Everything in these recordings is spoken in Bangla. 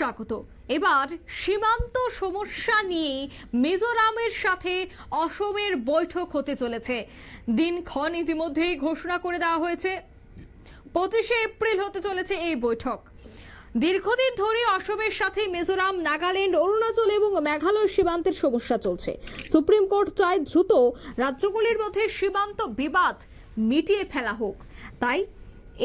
স্বাগত। এবার সীমান্ত সমস্যা নিয়ে মিজোরামের সাথে অসমের বৈঠক হতে চলেছে। দিনক্ষণ ইতিমধ্যেই ঘোষণা করে দেওয়া হয়েছে, পঁচিশে এপ্রিল হতে চলেছে এই বৈঠক। দীর্ঘদিন ধরে অসমের সাথে মিজোরাম, নাগাল্যান্ড, অরুণাচল এবং মেঘালয় সীমান্তের সমস্যা চলছে। সুপ্রিম কোর্ট চায় দ্রুত রাজ্যগুলির মধ্যে সীমান্ত বিবাদ মিটিয়ে ফেলা হোক। তাই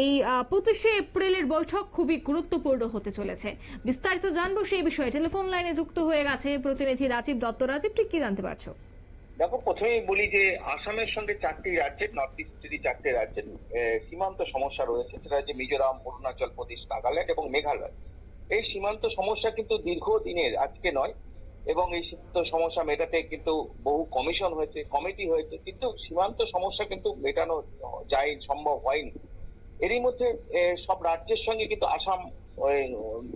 এই পঁচিশে এপ্রিলের বৈঠক খুবই গুরুত্বপূর্ণ হতে চলেছে। বিস্তারিত জানব সেই বিষয়ে। টেলিফোন লাইনে যুক্ত হয়ে গেছে প্রতিনিধি রাজীব দত্ত। রাজীব, ঠিক কি জানতে পারছ? দেখো, প্রথমেই বলি যে আসামের সঙ্গে চারটি রাজ্যের নর্থ ইস্টেরই চারটি রাজ্যের সীমান্ত সমস্যা রয়েছে। সেটা হচ্ছে মিজোরাম, অরুণাচল প্রদেশ, নাগাল্যান্ড এবং মেঘালয়। এই সীমান্ত সমস্যা কিন্তু দীর্ঘদিনের, আজকে নয়। এবং এই সীমান্ত সমস্যা মেটাতে কিন্তু বহু কমিশন হয়েছে, কমিটি হয়েছে, কিন্তু সীমান্ত সমস্যা কিন্তু মেটানো যায়, সম্ভব হয়নি। এরই মধ্যে সব রাজ্যের সঙ্গে কিন্তু আসাম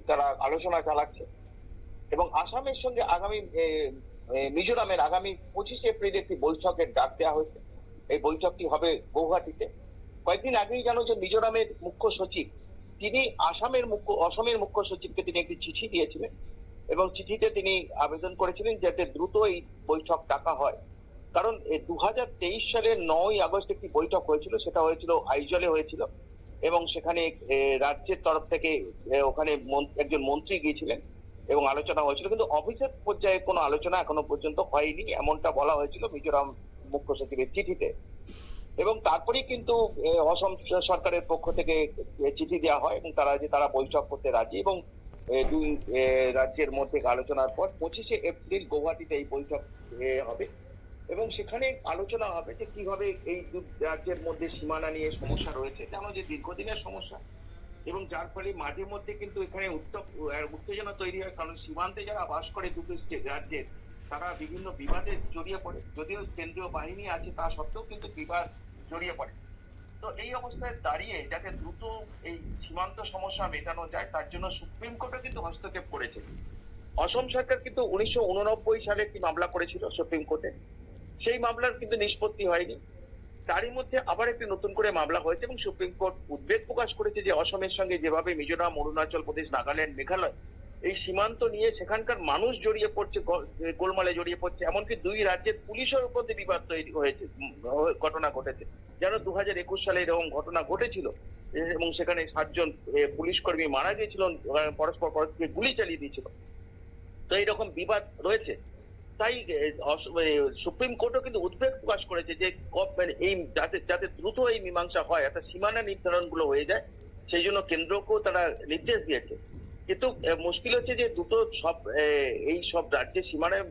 তারা আলোচনা চালাচ্ছে। এবং আসামের সঙ্গে আগামী মিজোরামের আগামী পঁচিশে এপ্রিল একটি বৈঠকের ডাক দেওয়া হয়েছে। এই বৈঠকটি হবে গৌহাটিতে। কয়েকদিন আগেই জানো যে মিজোরামের মুখ্য সচিব, তিনি আসামের মুখ্য, অসমের মুখ্য সচিবকে তিনি একটি চিঠি দিয়েছিলেন এবং চিঠিতে তিনি আবেদন করেছিলেন যাতে দ্রুত এই বৈঠক ডাকা হয়। কারণ দু হাজার তেইশ সালের নয় আগস্ট একটি বৈঠক হয়েছিল, সেটা হয়েছিল, আইজলে হয়েছিল। এবং সেখানে রাজ্যের তরফ থেকে ওখানে একজন মন্ত্রী গিয়েছিলেন এবং আলোচনা হয়েছিল। কিন্তু অফিসের পর্যায়ে কোনো আলোচনা এখনও পর্যন্ত হয়নি, এমনটা বলা হয়েছিল মিজোরাম মুখ্য সচিবের চিঠিতে। এবং তারপরেই কিন্তু অসম সরকারের পক্ষ থেকে চিঠি দেওয়া হয় এবং তারা যে, তারা বৈঠক করতে রাজি এবং দুই রাজ্যের মধ্যে আলোচনার পর পঁচিশে এপ্রিল গৌহাটিতে এই বৈঠক হবে। এবং সেখানে আলোচনা হবে যে কীভাবে এই রাজ্যের মধ্যে সীমানা নিয়ে সমস্যা রয়েছে জানো যে দীর্ঘদিনের সমস্যা। এবং যার ফলে মাঝে মধ্যে কিন্তু এখানে উত্তপ উত্তেজনা তৈরি হয়, কারণ সীমান্তে যারা বাস করে দুটো রাজ্যের, তারা বিভিন্ন বিবাদে জড়িয়ে পড়ে। যদিও কেন্দ্রীয় বাহিনী আছে, তা সত্ত্বেও কিন্তু বিবাদ জড়িয়ে পড়ে। তো এই অবস্থায় দাঁড়িয়ে যাতে দ্রুত এই সীমান্ত সমস্যা মেটানো যায়, তার জন্য সুপ্রিম কোর্টও কিন্তু হস্তক্ষেপ করেছে। অসম সরকার কিন্তু উনিশশো উননব্বই সালে একটি মামলা করেছিল সুপ্রিম কোর্টে। সেই মামলার কিন্তু নিষ্পত্তি হয়নি। তারই মধ্যে আবার একটি নতুন করে মামলা হয়েছে এবং সুপ্রিম কোর্ট উদ্বেগ প্রকাশ করেছে যে অসমের সঙ্গে যেভাবে মিজোরাম, অরুণাচল প্রদেশ, নাগাল্যান্ড, মেঘালয় এই সীমান্ত নিয়ে সেখানকার মানুষ জড়িয়ে পড়ছে গোলমালে জড়িয়ে পড়ছে, এমনকি দুই রাজ্যের পুলিশের উপর বিবাদ তৈরি হয়েছে ঘটনা ঘটেছে। যেন দু হাজার একুশ সালে এরকম ঘটনা ঘটেছিল এবং সেখানে সাতজন পুলিশ কর্মী মারা গিয়েছিল পরস্পর পরস্পরকে গুলি চালিয়ে দিয়েছিল। তো এইরকম বিবাদ রয়েছে। তাই সুপ্রিম কোর্টও কিন্তু উদ্বেগ প্রকাশ করেছে যে মানে এই যাতে যাতে দ্রুত এই মীমাংসা হয়, অর্থাৎ সীমানা নির্ধারণগুলো হয়ে যায়, সেই জন্য কেন্দ্রকেও তারা নির্দেশ দিয়েছে। কিন্তু মুশকিল হচ্ছে যে দুটো সব এই সব রাজ্যের সীমানায়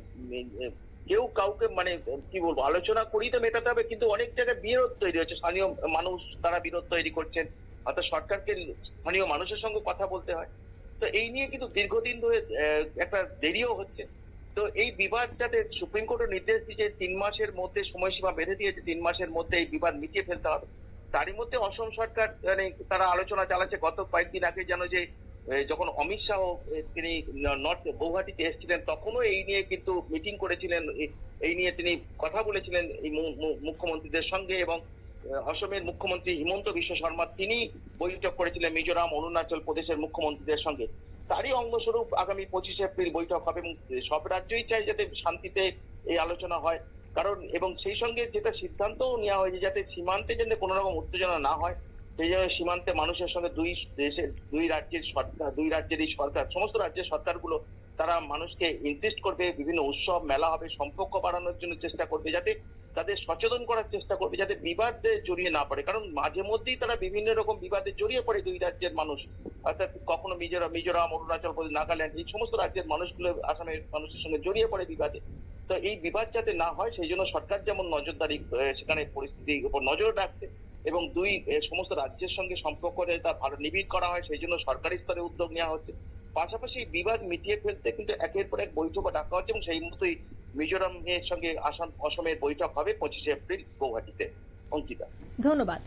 কেউ কাউকে মানে কি বলব, আলোচনা করেই তো মেটাতে হবে, কিন্তু অনেক জায়গায় বিরোধ তৈরি হচ্ছে। স্থানীয় মানুষ তারা বিরোধ তৈরি করছেন, অর্থাৎ সরকারকে স্থানীয় মানুষের সঙ্গে কথা বলতে হয়। তো এই নিয়ে কিন্তু দীর্ঘদিন ধরে একটা দেরিও হচ্ছে। তো এই বিবাদ যাতে সুপ্রিম কোর্টের নির্দেশ দিয়েছে তিন মাসের মধ্যে সময়সীমা বেঁধে দিয়েছে, তিন মাসের মধ্যে এই বিবাদ মিটিয়ে ফেলতে হবে। তারই মধ্যে অসম সরকার মানে তারা আলোচনা চালাচ্ছে, গত কয়েকদিন আগে যেন যে যখন অমিত শাহ তিনি নর্থ গৌহাটিতে এসেছিলেন, তখনও এই নিয়ে কিন্তু মিটিং করেছিলেন এই- নিয়ে তিনি কথা বলেছিলেন এই মুখ্যমন্ত্রীদের সঙ্গে এবং অসমের মুখ্যমন্ত্রী হিমন্ত বিশ্ব শর্মা, তিনি বৈঠক করেছিলেন মিজোরাম, অরুণাচল প্রদেশের মুখ্যমন্ত্রীদের সঙ্গে। তারই অঙ্গস্বরূপ আগামী পঁচিশে এপ্রিল বৈঠক হবে এবং সব রাজ্যই চাই যাতে শান্তিতে এই আলোচনা হয়। কারণ এবং সেই সঙ্গে যেটা সিদ্ধান্তও নেওয়া হয়েছে যাতে সীমান্তে যাতে কোনো রকম উত্তেজনা না হয়, সেই জন্য সীমান্তে মানুষের সঙ্গে দুই দেশের, দুই রাজ্যের সরকার, দুই রাজ্যের এই সরকার, সমস্ত রাজ্যের সরকারগুলো তারা মানুষকে ইনসিস্ট করবে, বিভিন্ন উৎসব, মেলা হবে, সম্পর্ক বাড়ানোর জন্য চেষ্টা করবে যাতে তাদের সচেতন করার চেষ্টা করবে যাতে বিবাদে জড়িয়ে না পড়ে। কারণ মাঝে মধ্যেই তারা বিভিন্ন রকম বিবাদে জড়িয়ে পড়ে দুই রাজ্যের মানুষ। অর্থাৎ কখনো মিজোরাম মিজোরাম, অরুণাচল প্রদেশ, নাগাল্যান্ড এই সমস্ত রাজ্যের মানুষগুলো আসামের মানুষের সঙ্গে জড়িয়ে পড়ে বিবাদে। তো এই বিবাদ যাতে না হয়, সেই জন্য সরকার যেমন নজরদারি সেখানে পরিস্থিতির উপর নজর রাখছে এবং দুই সমস্ত রাজ্যের সঙ্গে সম্পর্ক তা ভালো নিবিড় করা হয়, সেই জন্য সরকারি স্তরে উদ্যোগ নেওয়া হচ্ছে। পাশাপাশি বিবাদ মিটিয়ে ফেলতে কিন্তু একের পর এক বৈঠক ডাকা হচ্ছে এবং সেই মতোই মিজোরামের সঙ্গে আসাম অসমের বৈঠক হবে পঁচিশে এপ্রিল গৌহাটিতে। অঙ্কিতা। ধন্যবাদ।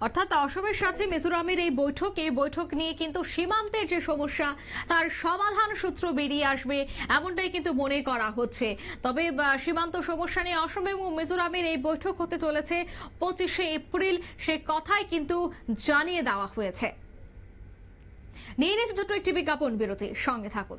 অর্থাৎ অসমের সাথে মিজোরামের এই বৈঠক এই বৈঠক নিয়ে কিন্তু সীমান্তের যে সমস্যা, তার সমাধান সূত্র বেরিয়ে আসবে, এমনটাই কিন্তু মনে করা হচ্ছে। তবে সীমান্ত সমস্যা নিয়ে অসম এবং মিজোরামের এই বৈঠক হতে চলেছে পঁচিশে এপ্রিল। সে কথাই কিন্তু জানিয়ে দেওয়া হয়েছে। নিয়ে নিয়েছে ছোট্ট একটি বিজ্ঞাপন বিরতি, সঙ্গে থাকুন।